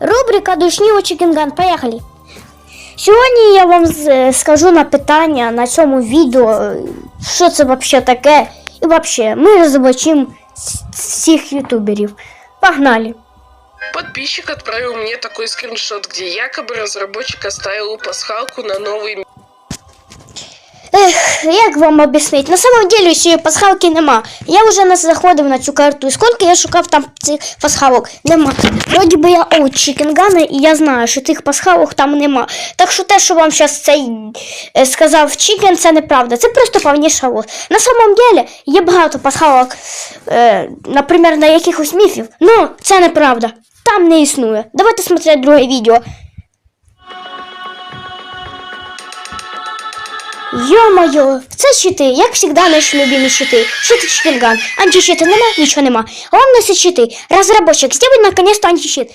Рубрика Душні у Чікінган. Поїхали. Сьогодні я вам з- скажу на питання на цьому відео, е, що це взагалі таке. І взагалі, ми розоблачимо всіх ютуберів. Погнали! Подписчик отправил мне такой скриншот, где якобы разработчик оставил пасхалку на новый Ех, як вам об'яснити? На самом деле цієї пасхалки нема. Я вже не заходив на цю карту. Скільки я шукав там цих пасхалок? Нема. Вроді би я оут Чікінгана, і я знаю, що тих пасхалок там нема. Так що те, що вам зараз цей е, сказав Чікен, це неправда. Це просто повніша ложь. На самом деле є багато пасхалок, е, наприклад, на якихось міфів. Ну, це неправда. Там не існує. Давайте смотреть друге відео. Ё-моё, це щити, як завжди наші любимі щити. Щити Чикенган. Антищита нема, нічого нема. Он це щити. Разработчик, сделай наконец-то антищит.